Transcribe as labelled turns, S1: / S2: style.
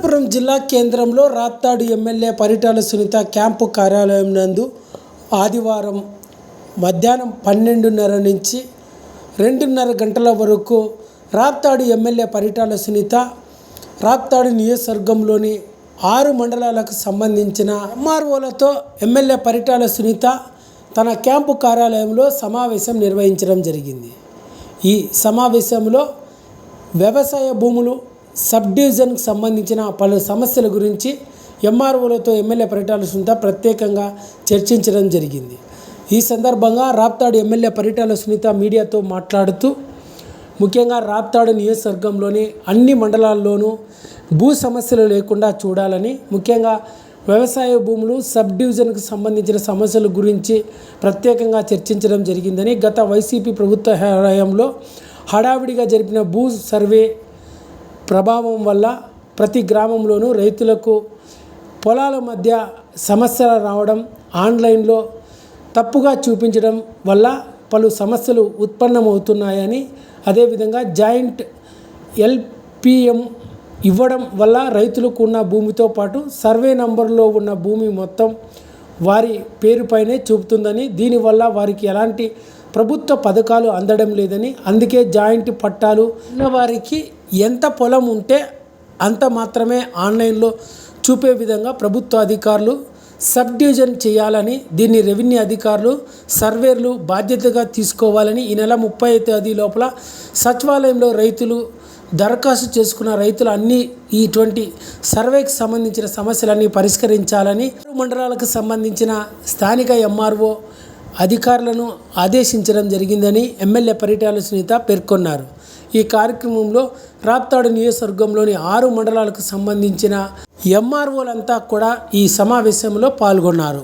S1: అనంతపురం జిల్లా కేంద్రంలో Raptadu MLA Paritala Sunitha camp కార్యాలయం నందు ఆదివారం మధ్యాహ్నం పన్నెండున్నర నుంచి రెండున్నర గంటల వరకు రాప్తాడు ఎమ్మెల్యే పరిటాల సునీత రాప్తాడు నియోజకవర్గంలోని ఆరు మండలాలకు సంబంధించిన ఎంఆర్ఓలతో ఎమ్మెల్యే పరిటాల సునీత తన క్యాంపు కార్యాలయంలో సమావేశం నిర్వహించడం జరిగింది. ఈ సమావేశంలో వ్యవసాయ భూములు సబ్ డివిజన్కు సంబంధించిన పలు సమస్యల గురించి ఎంఆర్ఓలతో ఎమ్మెల్యే పరిటాల సునీత ప్రత్యేకంగా చర్చించడం జరిగింది. ఈ సందర్భంగా రాప్తాడు ఎమ్మెల్యే పరిటాల సునీత మీడియాతో మాట్లాడుతూ ముఖ్యంగా రాప్తాడు నియోజకవర్గంలోని అన్ని మండలాల్లోనూ భూ సమస్యలు లేకుండా చూడాలని ముఖ్యంగా వ్యవసాయ భూములు సబ్ డివిజన్కు సంబంధించిన సమస్యల గురించి ప్రత్యేకంగా చర్చించడం జరిగిందని గత వైసీపీ ప్రభుత్వ హయాంలో హడావిడిగా జరిపిన భూ సర్వే ప్రభావం వల్ల ప్రతి గ్రామంలోనూ రైతులకు పొలాల మధ్య సమస్యలు రావడం ఆన్లైన్లో తప్పుగా చూపించడం వల్ల పలు సమస్యలు ఉత్పన్నమవుతున్నాయని అదేవిధంగా జాయింట్ ఎల్పిఎం ఇవ్వడం వల్ల రైతులకు ఉన్న భూమితో పాటు సర్వే నంబర్లో ఉన్న భూమి మొత్తం వారి పేరుపైనే చూపుతుందని దీనివల్ల వారికి ఎలాంటి ప్రభుత్వ పథకాలు అందడం లేదని అందుకే జాయింట్ పట్టాలు ఉన్నవారికి ఎంత పొలం ఉంటే అంత మాత్రమే ఆన్లైన్లో చూపే విధంగా ప్రభుత్వ అధికారులు సబ్ డివిజన్ చేయాలని దీన్ని రెవెన్యూ అధికారులు సర్వేర్లు బాధ్యతగా తీసుకోవాలని ఈ నెల ముప్పై తేదీ లోపల సచివాలయంలో రైతులు దరఖాస్తు చేసుకున్న రైతులు అన్ని ఇటువంటి సర్వేకి సంబంధించిన సమస్యలన్నీ పరిష్కరించాలని మండలాలకు సంబంధించిన స్థానిక ఎంఆర్ఓ అధికారులను ఆదేశించడం జరిగిందని ఎమ్మెల్యే పరిటాల సునీత పేర్కొన్నారు. ఈ కార్యక్రమంలో రాప్తాడు నియోజకవర్గంలోని ఆరు మండలాలకు సంబంధించిన ఎంఆర్ఓలంతా కూడా ఈ సమావేశంలో పాల్గొన్నారు.